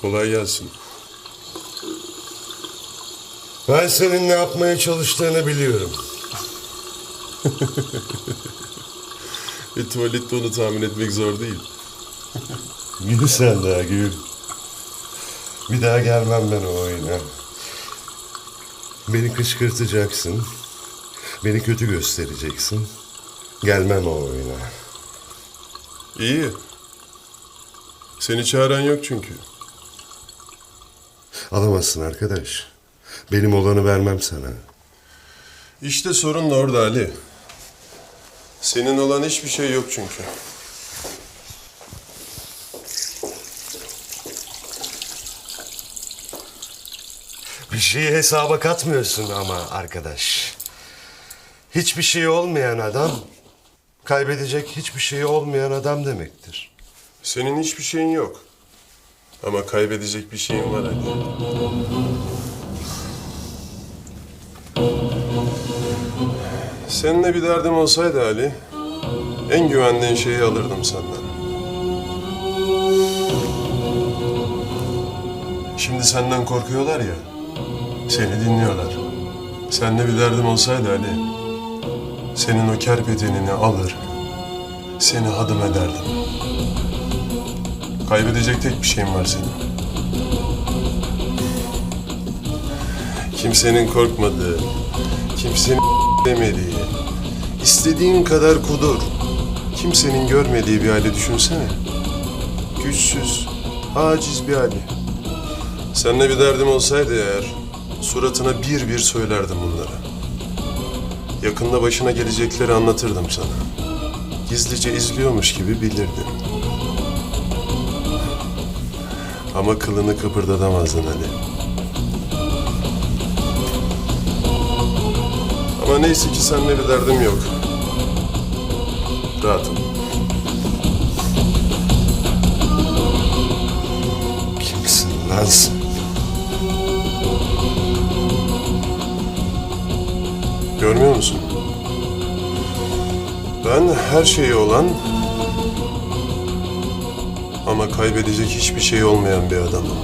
Kolay gelsin. Ben senin ne yapmaya çalıştığını biliyorum. E tuvalette onu tahmin etmek zor değil. Gül sen daha gül. Bir daha gelmem ben o oyuna. Beni kışkırtacaksın. Beni kötü göstereceksin. Gelmem o oyuna. İyi. Seni çağıran yok çünkü. Alamazsın arkadaş. Benim olanı vermem sana. İşte sorun da orada Ali. Senin olan hiçbir şey yok çünkü. Bir şeyi hesaba katmıyorsun ama arkadaş. Hiçbir şey olmayan adam, kaybedecek hiçbir şey olmayan adam demektir. Senin hiçbir şeyin yok. Ama kaybedecek bir şeyin var Ali. Seninle bir derdim olsaydı Ali, en güvendiğin şeyi alırdım senden. Şimdi senden korkuyorlar ya, seni dinliyorlar. Seninle bir derdim olsaydı Ali, senin o kerpetenini alır, seni hadım ederdim. Kaybedecek tek bir şeyin var senin. Kimsenin korkmadığı, kimsenin demediği, istediğin kadar kudur, kimsenin görmediği bir hali düşünsene. Güçsüz, aciz bir hali. Seninle bir derdim olsaydı eğer, suratına bir bir söylerdim bunları. Yakında başına gelecekleri anlatırdım sana. Gizlice izliyormuş gibi bilirdin. Ama kılını kıpırdatamazdın Ali. Ama neyse ki seninle bir derdim yok. Rahatım. Kimsin lan sen? Görmüyor musun? Ben her şeyi olan ama kaybedecek hiçbir şey olmayan bir adamım.